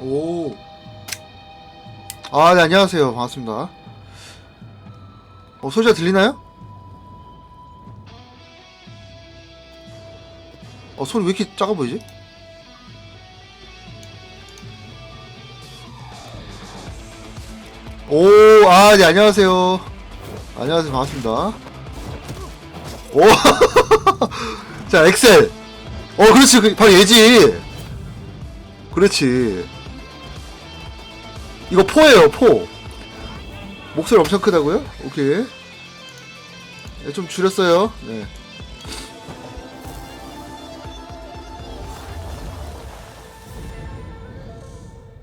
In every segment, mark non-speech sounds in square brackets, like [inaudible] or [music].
오. 아, 네, 안녕하세요. 반갑습니다. 어, 소리가 들리나요? 어, 소리 왜 이렇게 작아 보이지? 오, 아, 네, 안녕하세요. 안녕하세요. 반갑습니다. 오, [laughs] 자, 엑셀. 어, 그렇지. 그, 바로 얘지. 그렇지. 이거 포예요, 포. 목소리 엄청 크다고요? 오케이. 네, 좀 줄였어요. 네.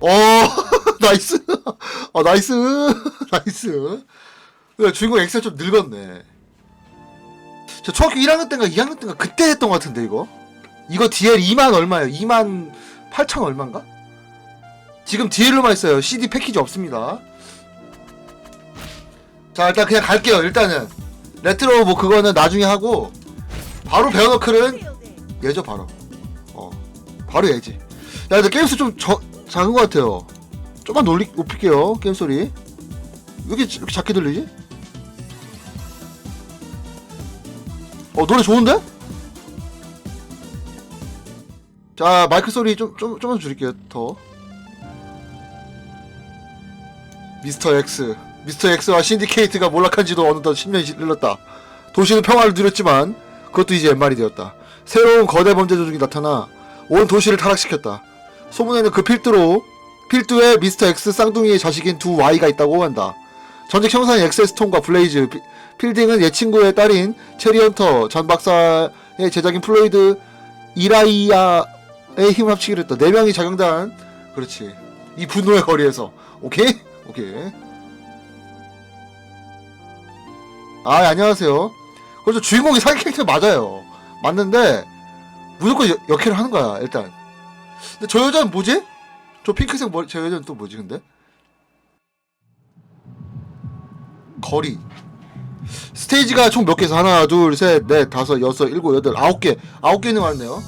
어, [laughs] 나이스. 어, 나이스. [laughs] 나이스. 야, 주인공 엑셀 좀 늙었네. 저 초등학교 1학년 때인가 2학년 때인가 그때 했던 것 같은데, 이거? 이거 DL 2만 얼마예요? 2만 8천 얼마인가? 지금 DL로만 있어요. CD 패키지 없습니다. 자, 일단 그냥 갈게요. 일단은. 레트로 뭐 그거는 나중에 하고, 바로 베어너클은 예죠, 바로. 어. 바로 예지. 야, 근데 게임스 좀 저, 작은 것 같아요. 좀만 놀리, 높일게요. 게임 소리. 왜 이렇게, 이렇게 작게 들리지? 어, 노래 좋은데? 자, 마이크 소리 좀, 좀, 좀만 줄일게요, 더. 미스터 X. 미스터 X와 신디케이트가 몰락한 지도 어느덧 10년이 흘렀다. 도시는 평화를 누렸지만, 그것도 이제 옛말이 되었다. 새로운 거대 범죄 조직이 나타나, 온 도시를 타락시켰다. 소문에는 그 필두로, 필두에 미스터 X 쌍둥이의 자식인 두 Y가 있다고 한다. 전직 형사인 엑셀스톤과 블레이즈, 피- 필딩은 옛 친구의 딸인 체리헌터, 전 박사의 제작인 플로이드, 이라이아의 힘을 합치기로 했다. 네 명이 작용단, 그렇지. 이 분노의 거리에서. 오케이? 오케이. 아, 안녕하세요. 그래서 주인공이 사기 캐릭터 맞아요. 맞는데, 무조건 여- 역해를 하는 거야, 일단. 근데 저 여자는 뭐지? 저 핑크색 머리, 저 여자는 또 뭐지, 근데? 거리. 스테이지가 총 몇 개에서 하나, 둘, 셋, 넷, 다섯, 여섯, 일곱, 여덟, 아홉 개. 아홉 개는 왔네요.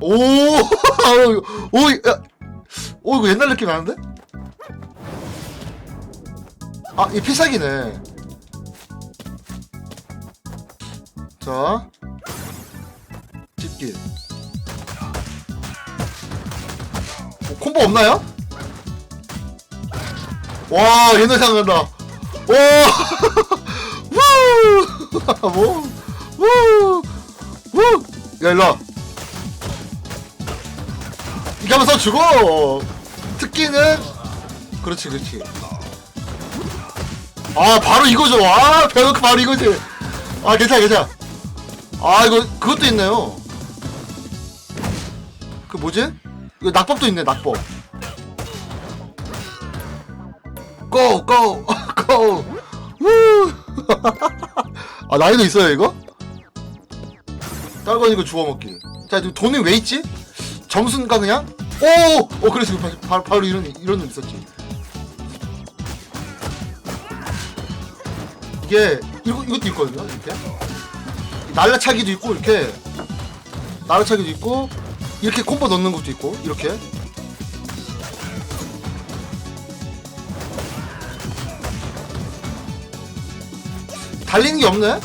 오, [laughs] 오, 야, 오, 이거 옛날 느낌 나는데? 아, 이 필살기네. 자, 집길. 어, 콤보 없나요? 와, 옛날 생각난다. 와, [laughs] 우, [laughs] 뭐, 우, 우. 야, 일로 와. 이렇게 하면 서 죽어. 특기는, 그렇지, 그렇지. 아, 바로 이거죠. 아, 배놓고 바로 이거지. 아, 괜찮아, 괜찮아. 아, 이거, 그것도 있네요. 그 뭐지? 이거 낙법도 있네, 낙법. 고, 고, [laughs] 고. 우. [laughs] 아, 나이도 있어요, 이거? 딸건 이거 주워 먹기. 자, 이거 돈이 왜 있지? 점수인가 그냥? 오! 어, 그래서 바로, 바로, 바로 이런, 이런 놈 있었지. 이게, 이거, 이것도 있거든요, 이렇게. 날라차기도 있고, 이렇게. 날라차기도 있고, 이렇게 콤보 넣는 것도 있고, 이렇게. 달리는 게 없네?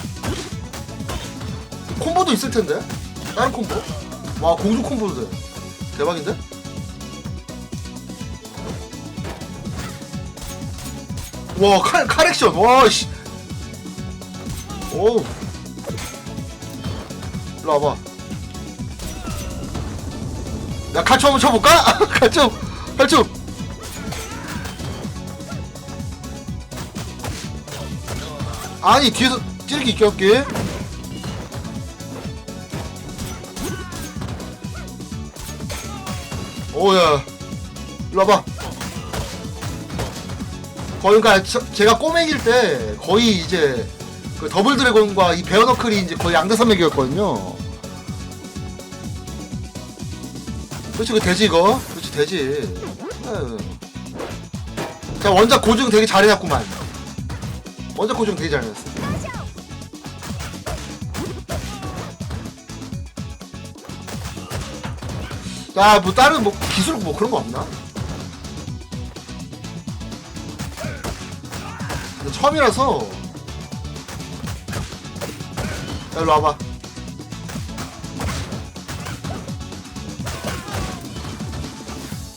콤보도 있을 텐데? 다른 콤보? 와, 공중 콤보도 돼. 대박인데? 와, 칼, 칼 액션. 와, 씨. 오우. 일로 와봐. 야, 칼춤 한번 쳐볼까? [laughs] 칼춤! 칼춤! 아니, 뒤에서 찌르기 할게. 오야 일로 와봐 거의 그니까 제가 꼬맹일 때 거의 이제 그 더블 드래곤과 이 베어너클이 이제 거의 양대 산맥이었거든요 그렇지 그 되지 이거 그렇지 되지 아유. 자 원작 고증 되게 잘해놨구만 원작 고증 되게 잘해놨어 야, 뭐 다른 뭐 기술 뭐 그런 거 없나? 처음이라서. 야, 일로 와봐.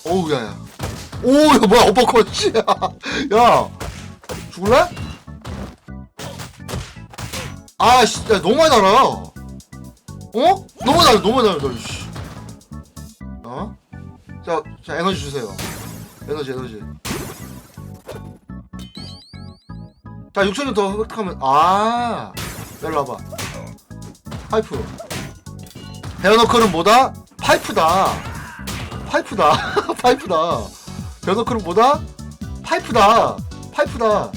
오우, 야, 야. 오, 이거 뭐야, 오버컷, 씨. [laughs] 야, 죽을래? 아, 씨, 야, 너무 많이 날아. 어? 너무 날아, 너무 날아, 씨. 어? 자, 자, 에너지 주세요. 에너지, 에너지. 자, 6천원 더 획득하면, 아, 일로 와봐. 파이프. 베어너클은 뭐다? 파이프다. 파이프다. [laughs] 파이프다. 베어너클은 뭐다? 파이프다. 파이프다.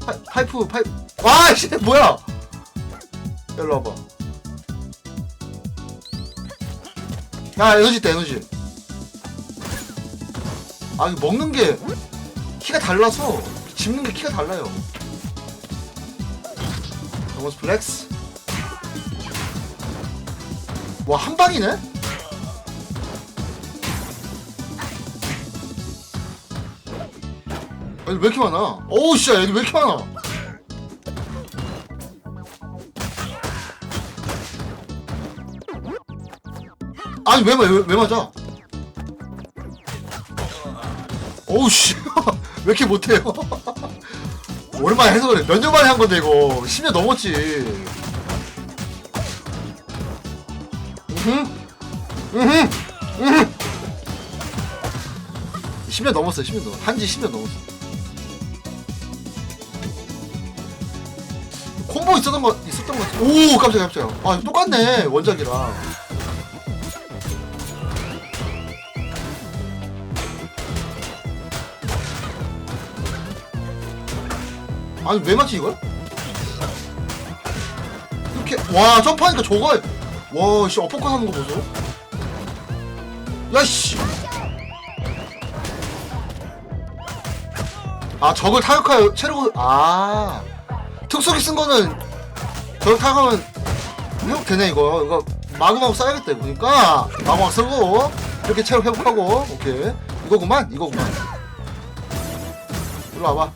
파, 파이프, 파이프. 와, 씨, 뭐야? 일로 와봐. 야, 에너지 있다, 에너지. 아, 이거 먹는 게 키가 달라서 집는 게 키가 달라요. 너머스 플렉스. 와, 한 방이네? 애들 왜 이렇게 많아? 어우, 씨, 애들 왜 이렇게 많아? 아니, 왜, 왜, 왜 맞아? 어우, 씨. [laughs] 왜 이렇게 못해요? [laughs] 오랜만에 해서 그래. 몇 년 만에 한 건데, 이거. 10년 넘었지. 으흠. 으흠. 10년 넘었어요, 10년 넘었어. 한지 10년 넘었어. 콤보 있었던 거, 있었던 거 같아. 오, 깜짝이야, 깜짝이야. 아, 똑같네, 원작이랑. 아니, 왜 맞지, 이걸? 이렇게, 와, 점프하니까 저거, 와, 씨, 어퍼컷 하는 거 보소. 야, 씨. 아, 적을 타격하여 체력을, 아. 특수기 쓴 거는, 저를 타격하면 회복되네, 이거. 이거, 마구마구 써야겠다, 보니까. 마구마구 쓰고, 이렇게 체력 회복하고, 오케이. 이거구만, 이거구만. 일로 와봐.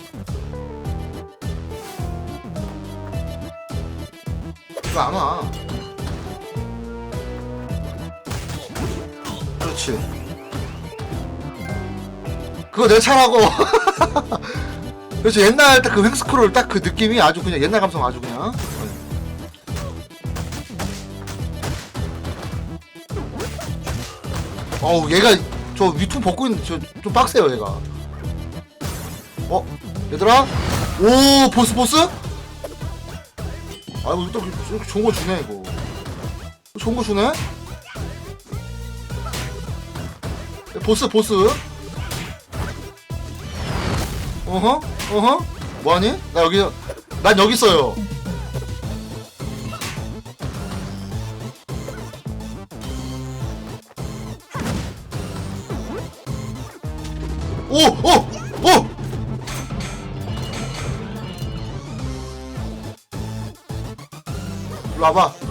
이거 안 와. 그렇지. 그거 내 차라고. [laughs] 그렇지. 옛날 딱 그 횡스크롤 딱 그 느낌이 아주 그냥 옛날 감성 아주 그냥. 어우 얘가 저 위퉁 벗고 있는 저좀 빡세요 얘가. 어 얘들아 오 보스 보스? 아이고 또 좋은 거 주네 이거 좋은 거 주네 보스 보스 어허 어허 뭐하니? 나 여기 난 여기 있어요 오! 오! 오! 일로 와봐.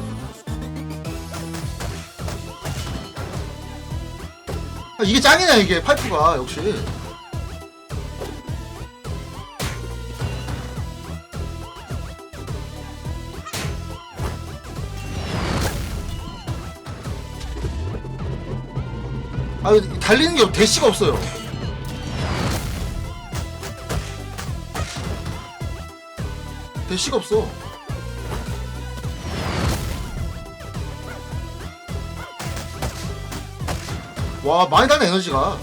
이게 짱이네 이게 파이프가 역시. 아 달리는 게 대시가 없어요. 대시가 없어. 와 많이 다네 에너지가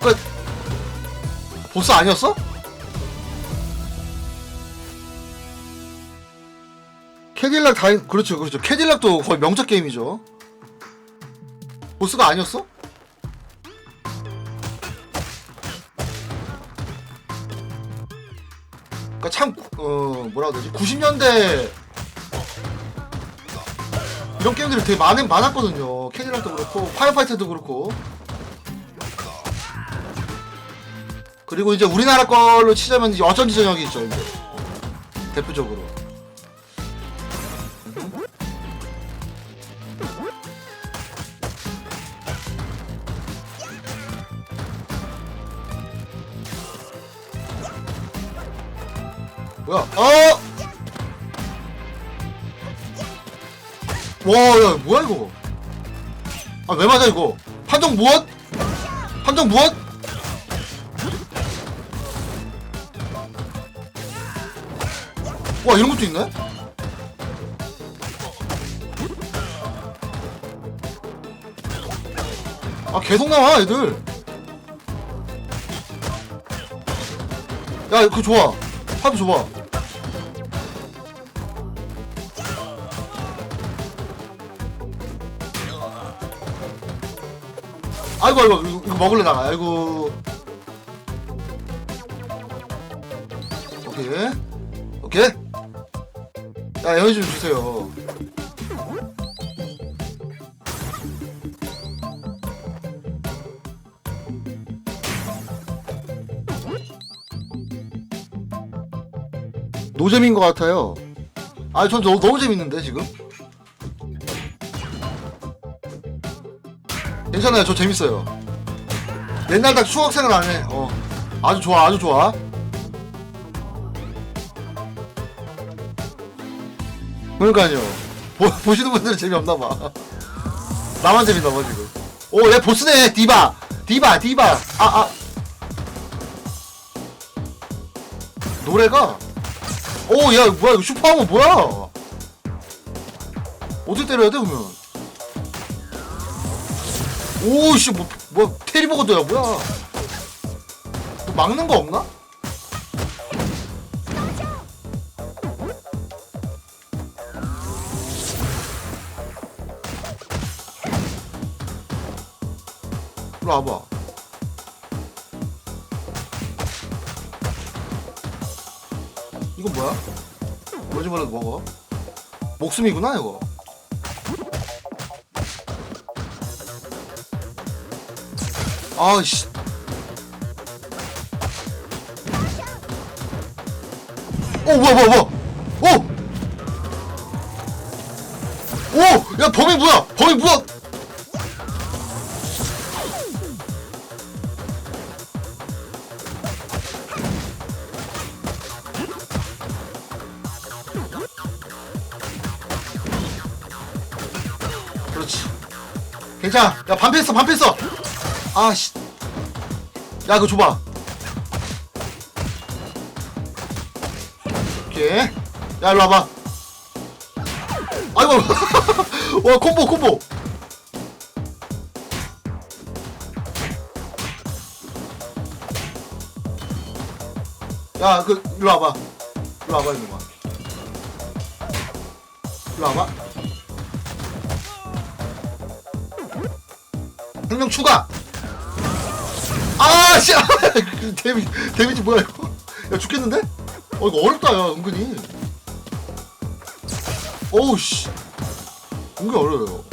그 보스 아니었어? 캐딜락 다 그렇죠 그렇죠 캐딜락도 거의 명작 게임이죠 보스가 아니었어? 그니까 참, 어, 뭐라고 되지? 90년대 이런 게임들이 되게 많, 많았거든요. 캐딜락도 그렇고, 파이어파이터도 그렇고. 그리고 이제 우리나라 걸로 치자면 어쩐지 저녁이 있죠, 이제. 대표적으로. 와, 야, 뭐야 이거? 아, 왜 맞아 이거? 판정 무엇? 판정 무엇? 와, 이런 것도 있네? 아, 계속 나와, 애들. 야, 그거 좋아. 파도 줘봐. 아이고, 아이고, 이거, 먹을래 나가. 아이고. 오케이. 오케이. 야, 에너지 좀 주세요. 노잼인 것 같아요. 아, 전 너무, 너무 재밌는데, 지금? 괜찮아요, 저 재밌어요. 옛날 딱 추억 생각 안 해. 어. 아주 좋아, 아주 좋아. 그러니까요. 보, 보시는 분들은 재미없나 봐. 나만 재밌나 봐, 지금. 오, 얘 보스네, 디바! 디바, 디바! 아, 아. 노래가 오, 야, 뭐야, 이거 슈퍼하면 뭐야? 어떻게 때려야 돼, 그러면? 오, 씨, 뭐, 뭐, 테리버거도야, 뭐야? 뭐 막는 거 없나? 이리 와봐. 이건 뭐야? 뭐지 말라도 먹어. 목숨이구나 이거. 아씨. 오 뭐야 뭐야 뭐야. 오. 오! 야 범이 뭐야? 범이 뭐야? 그렇지. 괜찮아. 야, 반패했어, 반패했어! 아, 씨. 야, 그거 줘봐. 오케이. 야, 일로 와봐. 아이고. [laughs] 와, 콤보, 콤보. 야, 그, 일로 와봐. 일로 와봐, 와. 일로 와봐. 한명 추가. 아, 씨. 데미 데미지 뭐야 이거? 야 죽겠는데? 어 이거 어렵다 야 은근히. 어우 씨. 은근 어려워요.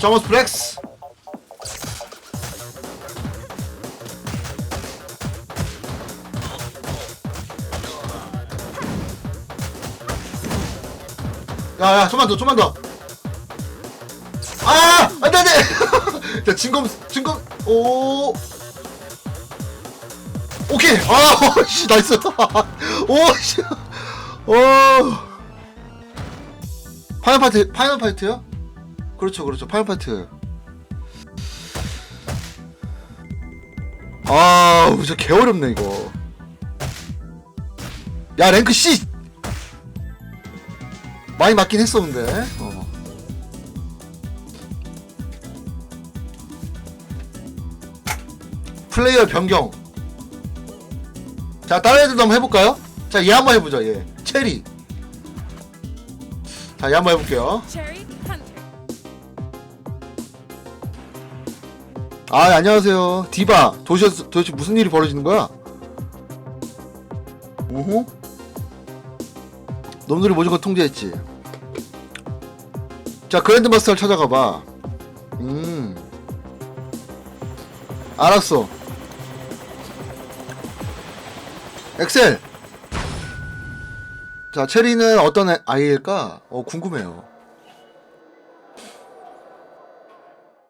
자머스 플렉스. 야 야 좀만 더 좀만 더. 아! 안 돼, 안 돼! 자, 진검, 진검, 오. 오케이! 아, 오, [laughs] 씨, 나이스! [laughs] 오, 씨! 오. 파이널 파이트, 파이널 파이트요? 그렇죠, 그렇죠, 파이널 파이트. 아, 진짜 개어렵네, 이거. 야, 랭크 C! 많이 맞긴 했었는데, 플레이어 변경. 자, 다른 애들도 한번 해볼까요? 자, 얘 한번 해보자, 얘. 체리. 자, 얘 한번 해볼게요. 아, 안녕하세요. 디바. 도대체, 도대체 무슨 일이 벌어지는 거야? 오호? 놈들이 무조건 통제했지. 자, 그랜드마스터를 찾아가봐. 음. 알았어. 엑셀! 자, 체리는 어떤 애- 아이일까? 어, 궁금해요.